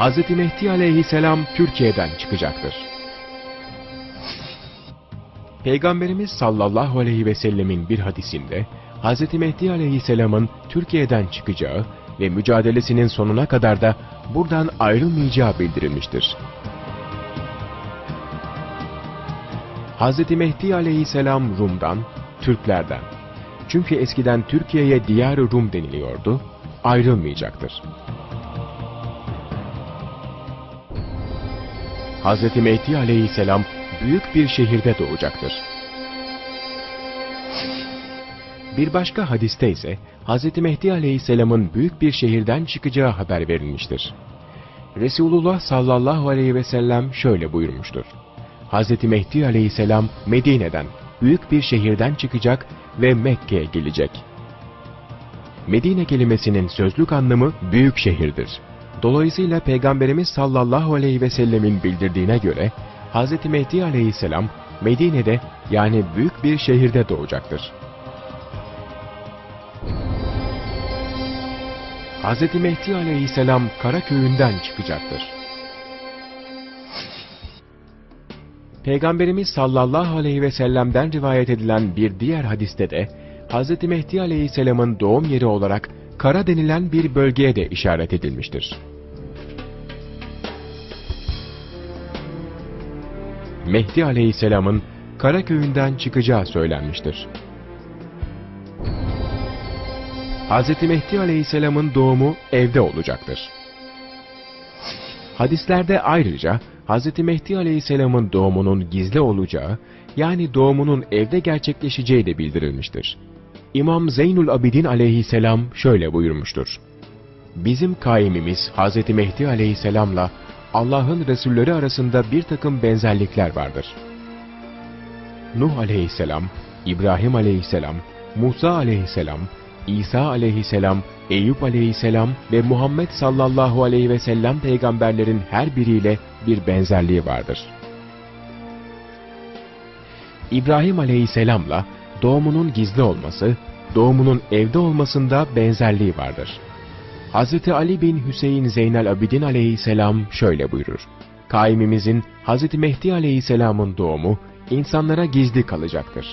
Hz. Mehdi aleyhisselam Türkiye'den çıkacaktır. Peygamberimiz sallallahu aleyhi ve sellemin bir hadisinde Hz. Mehdi aleyhisselamın Türkiye'den çıkacağı ve mücadelesinin sonuna kadar da buradan ayrılmayacağı bildirilmiştir. Hz. Mehdi aleyhisselam Rum'dan, Türklerden. Çünkü eskiden Türkiye'ye Diyar-ı Rum deniliyordu, ayrılmayacaktır. Hz. Mehdi aleyhisselam büyük bir şehirde doğacaktır. Bir başka hadiste ise Hz. Mehdi aleyhisselamın büyük bir şehirden çıkacağı haber verilmiştir. Resulullah sallallahu aleyhi ve sellem şöyle buyurmuştur. Hz. Mehdi aleyhisselam Medine'den, büyük bir şehirden çıkacak ve Mekke'ye gelecek. Medine kelimesinin sözlük anlamı büyük şehirdir. Dolayısıyla Peygamberimiz sallallahu aleyhi ve sellemin bildirdiğine göre Hz. Mehdi aleyhisselam Medine'de yani büyük bir şehirde doğacaktır. Hz. Mehdi aleyhisselam Karaköy'ünden çıkacaktır. Peygamberimiz sallallahu aleyhi ve sellem'den rivayet edilen bir diğer hadiste de Hz. Mehdi aleyhisselamın doğum yeri olarak Kara denilen bir bölgeye de işaret edilmiştir. Mehdi aleyhisselamın Karaköy'ünden çıkacağı söylenmiştir. Hz. Mehdi aleyhisselamın doğumu evde olacaktır. Hadislerde ayrıca Hz. Mehdi aleyhisselamın doğumunun gizli olacağı, yani doğumunun evde gerçekleşeceği de bildirilmiştir. İmam Zeynul Abidin aleyhisselam şöyle buyurmuştur. Bizim kaimimiz Hz. Mehdi aleyhisselamla Allah'ın Resulleri arasında bir takım benzerlikler vardır. Nuh aleyhisselam, İbrahim aleyhisselam, Musa aleyhisselam, İsa aleyhisselam, Eyüp aleyhisselam ve Muhammed sallallahu aleyhi ve sellem peygamberlerin her biriyle bir benzerliği vardır. İbrahim aleyhisselamla doğumunun gizli olması, doğumunun evde olmasında benzerliği vardır. Hz. Ali bin Hüseyin Zeynel Abidin aleyhisselam şöyle buyurur. Kaimimizin Hz. Mehdi aleyhisselamın doğumu insanlara gizli kalacaktır.